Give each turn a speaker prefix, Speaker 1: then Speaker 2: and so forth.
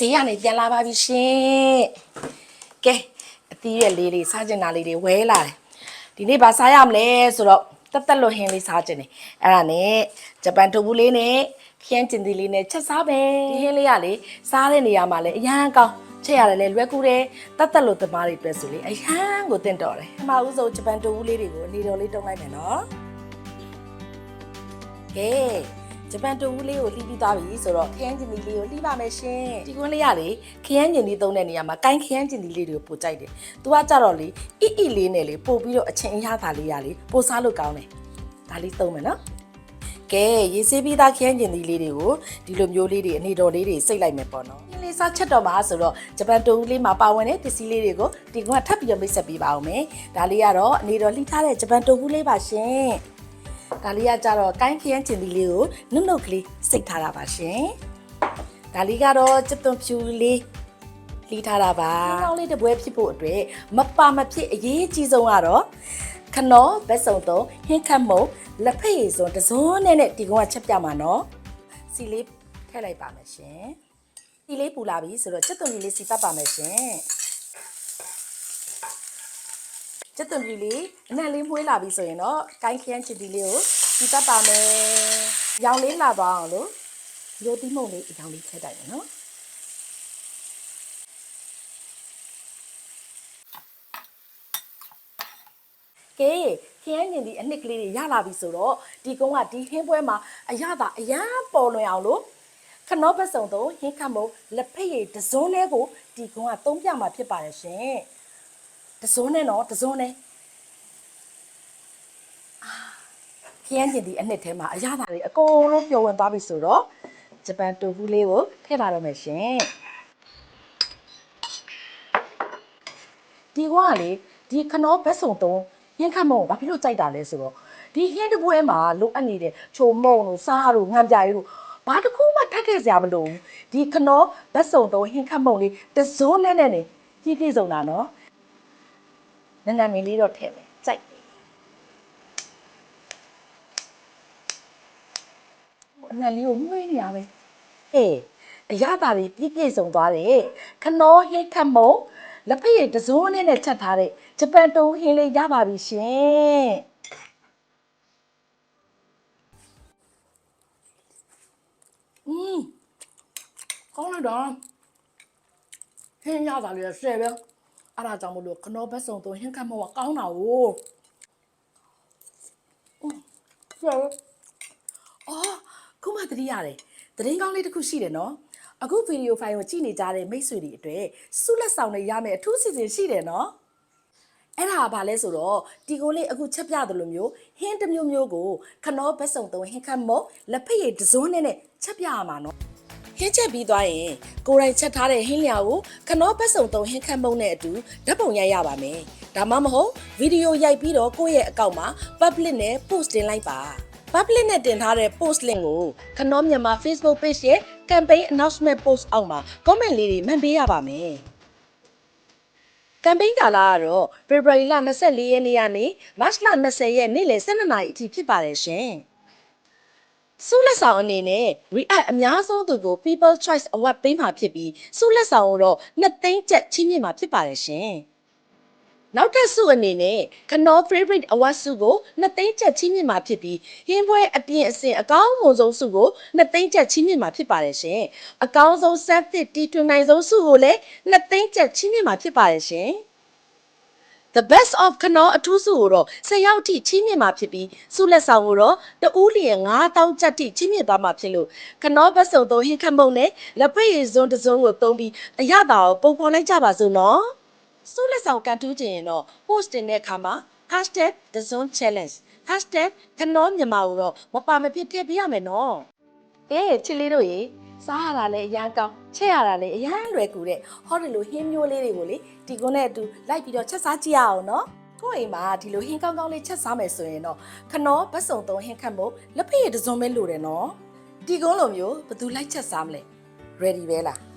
Speaker 1: ဈေးကနေပြန်လာပါပြီရှင်ကဲအသီးရွက်လေးတွေစားကျင်တာလေးတွေဝဲလာတယ်ဒီနေ့ဘာစားရမလဲဆိုတော့တက်တက်လွတ်ဟင်းလေးစားကျင်တယ်အဲ့ဒါနဲ့ဂျပန်တူဘူးလေးနဲ့ခရမ်းကျင်သီးလေးနဲ့ချက်စားပဲဒီဟင်းလေးကလေစားတဲ့နေရာမှာလည်းအရန်ကောင်းချက်ရတယ်လေလွယ်ကူတယ်တက်တက်လို့သမားတွေအတွက်ဆိုလေအရန်ကိုတင့်တော်တယ်အမဦးဆုံးဂျပန်တူဘူးလေးတွေကိုအနေတော်လေးတုံးလိုက်မယ်နော်ကဲ ဂျပန်တူဦးလေးကိုလှီးပြီးသားပြီဆိုတော့ခရမ်းကျင်သီးလေးကိုလှီးပါမယ်ရှင်ဒီကွန်းလေးကလေခရမ်းကျင်သီးသုံးတဲ့နေရာမှာကိုင်းခရမ်းကျင်သီးလေးတွေကိုပို့ကြိုက်တယ်သူကကြတော့လေအီအီလေးနဲ့လေပို့ပြီးတော့အချင်းအရသာလေးရလေပို့စားလို့ကောင်းတယ်ဒါလေးသုံးမယ်နော်ကဲရေးစေးပြီးသားခရမ်းကျင်သီးလေးတွေကိုဒီလိုမျိုးလေးတွေအနေတော်လေးတွေစိတ်လိုက်မယ်ပေါ့နော်ဒီလေးစားချက်တော့မှာဆိုတော့ဂျပန်တူဦးလေးမှာပါဝင်တဲ့ပစ္စည်းလေးတွေကိုဒီကွန်းကထပ်ပြီးတော့မိတ်ဆက်ပေးပါအောင်မယ်ဒါလေးကတော့အနေတော်လှီးထားတဲ့ဂျပန်တူဦးလေးပါရှင် ဒါလေးကကြတော့ကိုင်းခရမ်းကျင်သီးလေးကိုနုတ်နုတ်ကလေးစိတ်ထားတာပါရှင်။ဒါလေးကတော့စက်သွန်ဖြူလေးလီးထားတာပါ။ကောင်းလေးတစ်ပွဲဖြစ်ဖို့အတွက်မပါမဖြစ်အရေးကြီးဆုံးကတော့ခနောဘက်စုံသုံးဟင်းခတ်မုံလက်ဖက်ရည်စုံတစ်စုံနဲ့နဲ့ဒီကောင်ကချက်ပြမှာနော်။စီလေးထည့်လိုက်ပါမယ်ရှင်။စီလေးပူလာပြီဆိုတော့စက်သွန်ဖြူလေးစီပတ်ပါမယ်ရှင်။ ကျက်သွန်ပြီလေးအနံ့လေးမွေးလာပြီဆိုရင်တော့ကိုင်းခရမ်းချစ်တီလေးကိုစီပတ်ပါမယ်။ရောင်လေးလာသွားအောင်လို့ရိုတီမုံလေးအရောင်လေးထည့်တိုက်မယ်နော်။ကဲခရမ်းညင်ဒီအနှစ်ကလေးတွေရလာပြီဆိုတော့ဒီကုန်းကဒီဟင်းပွဲမှာအရသာအရန်ပေါ်လွင်အောင်လို့ခနောဘက်စုံတော့ဟင်းခတ်မုံလက်ဖက်ရည်တစ်စုံလေးကိုဒီကုန်းကသုံးပြမှာဖြစ်ပါတယ်ရှင်။ တစ်စုံနဲ့နော်တစ်စုံနဲ့ခရမ်းကျင်ဒီအနှစ်ထဲမှာအရသာတွေအကုန်လုံးပျော်ဝင်သွားပြီဆိုတော့ဂျပန်တိုဖူလေးကိုထည့်ပါတော့မယ်ရှင်ဒီကွာကလေဒီခနောဘက်စုံတုံးဟင်းခတ်မုံကိုဘာဖြစ်လို့ကြိုက်တာလဲဆိုတော့ဒီဟင်းတစ်ပွဲမှာလိုအပ်နေတဲ့ချုံမုံတို့စားတို့ငံပြားတို့ဘာတစ်ခုမှထက်ခဲ့စရာမလိုဘူးဒီခနောဘက်စုံတုံးဟင်းခတ်မုံလေးတစိုးနဲ့နဲ့နေကြီးပြည့်စုံတာနော် နန်းနာမီလေးတော့ထည့်မယ်ကြိုက်တယ်အနံလေးကိုမွေးနေရပဲဟေးအရသာတွေပြည့်ပြည့်စုံသွားတယ်ခနောဟင်းခတ်မုံလက်ဖက်ရည်တစုံနဲ့နဲ့ချက်ထားတဲ့ဂျပန်တုံးဟင်းလေးရပါပြီရှင်อืมကောင်းလိုက်တော့ဟင်းရတာလေးဆယ်ပဲ အဲ့ဒါကြောင့်မလို့ခနောဘက်စုံတုံးဟင်းခတ်မုံကကောင်းတာ哦อืมဆယ်ပဲ အော်ခုမှသတိရတယ်သတင်းကောင်းလေးတစ်ခုရှိတယ်နော်အခုဗီဒီယိုဖိုင်ကိုကြည့်နေကြတဲ့မိတ်ဆွေတွေအတွက်ဆုလက်ဆောင်တွေရမယ်အထူးစီစဉ်ရှိတယ်နော်အဲ့ဒါကဘာလဲဆိုတော့ဒီကိုလေးအခုချက်ပြသလိုမျိုးဟင်းတစ်မျိုးမျိုးကိုခနောဘက်စုံသုံးဟင်းခတ်မုတ်လက်ဖက်ရည်တစ်စုံနဲ့နဲ့ချက်ပြရမှာနော် ဟင်းချက်ပြီးသွားရင်ကိုယ်တိုင်ချက်ထားတဲ့ဟင်းလျာကိုခနောဘက်စုံသုံးဟင်းခတ်မုတ်နဲ့အတူဓာတ်ပုံရိုက်ရပါမယ်ဒါမှမဟုတ်ဗီဒီယိုရိုက်ပြီးတော့ကိုယ့်ရဲ့အကောင့်မှာ public နဲ့ post တင်လိုက်ပါ public နဲ့တင်ထားတဲ့ post link ကိုခနောမြန်မာ Facebook page ရဲ့ campaign announcement post အောက်မှာ comment လေးတွေမှန်ပေးရပါမယ်။ campaign ကာလကတော့ February လ24ရက်နေ့ကနေ March လ20ရက်နေ့လယ်12နာရီအထိဖြစ်ပါတယ်ရှင်။ ဆုလက်ဆောင်အနေနဲ့ react အများဆုံးသူကို People Choice Award ပေးမှာဖြစ်ပြီးဆုလက်ဆောင်ကိုတော့2သိန်းကျပ်ချီးမြှင့်မှာဖြစ်ပါတယ်ရှင်။နောက်ထပ်ဆုအနေနဲ့ခနော favorite award ဆုကို2သိန်းကျပ်ချီးမြှင့်မှာဖြစ်ပြီးဟင်းပွဲအပြင်အဆင့်အကောင်းဆုံးဆုကို2သိန်းကျပ်ချီးမြှင့်မှာဖြစ်ပါတယ်ရှင်။အကောင်းဆုံးဆက်သစ်တီထွင်နိုင်ဆုံးဆုကိုလည်း2သိန်းကျပ်ချီးမြှင့်မှာဖြစ်ပါတယ်ရှင်။ The best of ခနောအထူးဆုကိုတော့10ရောက်ထိချီးမြှင့်မှာဖြစ်ပြီးဆုလက်ဆောင်ကိုတော့တဦးလျင်9000ကျပ်ထိချီးမြှင့်သွားမှာဖြစ်လို့ခနောဘတ်စုံသုံးဟင်းခတ်မုံနဲ့လက်ဖက်ရည်စွန်းတစ်စုံကိုသုံးပြီးအရသာကိုပုံဖော်လိုက်ကြပါစို့နော်။စိုးလက်ဆောင်ကန်ထူးခြင်းရင်တော့ post တင်တဲ့အခါမှာ #thezonechallenge #ခနောမြန်မာကိုတော့မပါမဖြစ်ထည့်ပေးရမယ်နော်။အေးချစ်လေးတို့ရေ စားရတာလည်းအရန်ကောင်းချက်ရတာလည်းအရန်လွယ်ကူတဲ့ဟောဒီလိုဟင်းမျိုးလေးတွေကိုလေဒီကုန်းနဲ့အတူလိုက်ပြီးတော့ချက်စားကြည့်ရအောင်နော်။ကိုယ့်အိမ်မှာဒီလိုဟင်းကောင်းကောင်းလေးချက်စားမယ်ဆိုရင်တော့ခနောဘတ်စုံသုံးဟင်းခတ်မို့လက်ဖက်ရည်တစ်စုံပဲလိုတယ်နော်။ဒီကုန်းလိုမျိုးဘယ်သူလိုက်ချက်စားမလဲ ready ပဲလား။